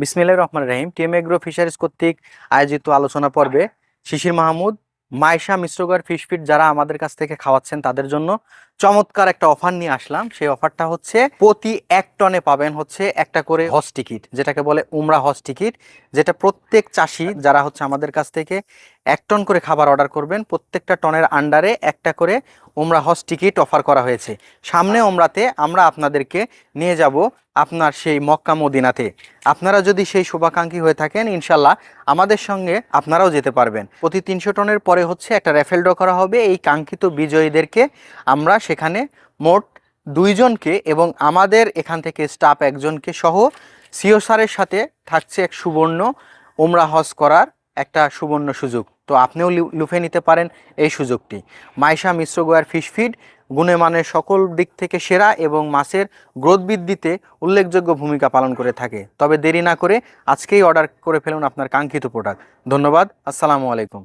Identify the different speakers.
Speaker 1: বিসমিল্লাহির রহমান রহিম। টিএম এগ্রো ফিশারিজ কর্তৃক আয়োজিত আলোচনা পর্বে শিশির মাহমুদ মাইশা মিশ্রগর ফিশ ফিট যারা আমাদের কাছ থেকে খাওয়াচ্ছেন তাদের জন্য চমৎকার একটা অফার নিয়ে আসলাম। সেই অফারটা হচ্ছে প্রতি এক টনে পাবেন হচ্ছে একটা করে হজ টিকিট, যেটাকে বলে উমরা হজ টিকিট, যেটা প্রত্যেক চাষি, যারা হচ্ছে আমাদের কাছ থেকে এক টন করে খাবার অর্ডার করবেন। প্রত্যেকটা টনের আন্ডারে একটা করে ওমরা হজ টিকিট অফার করা হয়েছে। সামনে ওমরাতে আমরা আপনাদেরকে নিয়ে যাব আপনার সেই মক্কা মদিনাতে। আপনারা যদি সেই শুভাকাঙ্ক্ষী হয়ে থাকেন ইনশাল্লাহ আমাদের সঙ্গে আপনারাও যেতে পারবেন। প্রতি তিনশো টনের পরে হচ্ছে একটা র্যাফেল ড্র করা হবে। এই কাঙ্ক্ষিত বিজয়ীদেরকে আমরা সেখানে মোট দুইজনকে এবং আমাদের এখান থেকে স্টাফ একজনকে সহ সিও স্যারের সাথে থাকছে এক সুবর্ণ উমরা হজ করার একটা সুবর্ণ সুযোগ। তো আপনিও লুফে নিতে পারেন এই সুযোগটি। মাইশা মিশ্র গোয়ার ফিশ ফিড গুণেমানের সকল দিক থেকে সেরা এবং মাছের গ্রোথ বৃদ্ধিতে উল্লেখযোগ্য ভূমিকা পালন করে থাকে। তবে দেরি না করে আজকেই অর্ডার করে ফেলুন আপনার কাঙ্ক্ষিত প্রোডাক্ট। ধন্যবাদ, আসসালামু আলাইকুম।